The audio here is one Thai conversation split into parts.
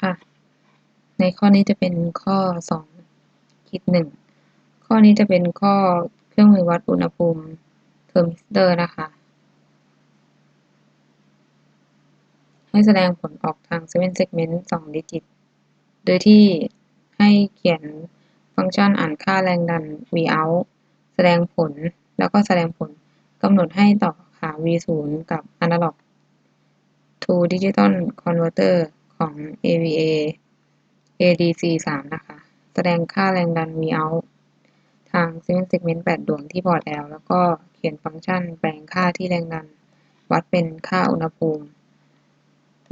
ค่ะ ในข้อนี้จะเป็นข้อสองคิดหนึ่งข้อนี้จะเป็นข้อเครื่องมือวัดอุณหภูมิเทอร์มิสเตอร์นะคะ ให้แสดงผลออกทาง7 segment 2 ดิจิต โดยที่ให้เขียนฟังก์ชันอ่านค่าแรงดัน Vout แสดงผลแล้วก็แสดงผลกำหนดให้ต่อขา V0 กับ Analog to Digital Converter ของ AVA ADC3 นะคะ แสดงค่าแรงดัน Vout ทาง7 segment 8ดวงที่พอร์ต L แล้วก็เขียนฟังก์ชันแปลงค่าที่แรงดัน วัดเป็นค่าอุณหภูมิ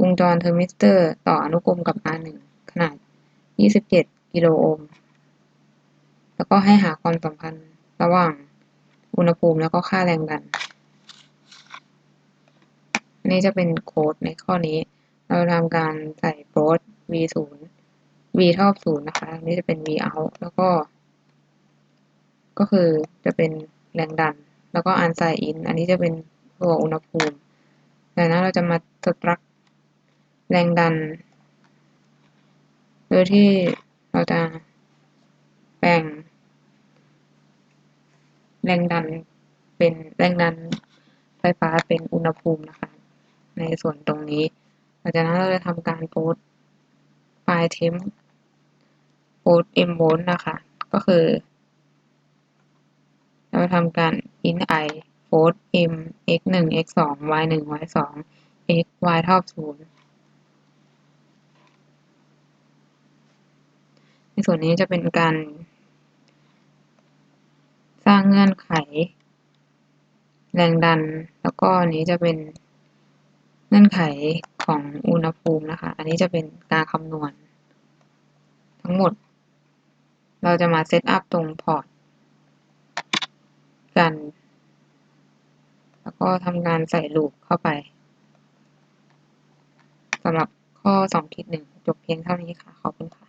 วงจรเทอร์มิสเตอร์ต่ออนุกรมกับ R1 ขนาด 27 กิโลโอห์ม แล้วก็ให้หาความสัมพันธ์ระหว่างอุณหภูมิแล้วก็ค่าแรงดัน อันนี้จะเป็นโค้ดในข้อนี้ เราทำการใส่โปรด v0 v เท่ากับ0นะคะอันนี้จะเป็น v out แล้วก็ ก็คือจะเป็นแรงดัน แล้วก็ an sin in อันนี้จะเป็นตัวอุณหภูมิดังนั้นเราจะมาสตรักแรงดัน โดยที่เราจะแบ่ง แรงดันเป็นแรงดันไฟฟ้าเป็นอุณหภูมินะคะ ในส่วนตรงนี้ หลังจากนั้นเราจะทำการโพสไฟล์เทมโพส m volt นะคะ ก็คือ เราทำการ int i โพส m x 1 x 2 y 1 y 2 x y เท่ากับ0ในส่วนนี้จะเป็นการ สร้างเงื่อนไข แรงดัน แล้วก็อันนี้จะเป็นเงื่อนไข ของอุณหภูมินะคะ อันนี้จะเป็นการคำนวณ ทั้งหมด เราจะมาเซตอัพตรงพอร์ตกัน แล้วก็ทำการใส่ลูปเข้าไปสำหรับข้อ2คิดหนึ่งจบเพียงเท่านี้ค่ะ ขอบคุณค่ะ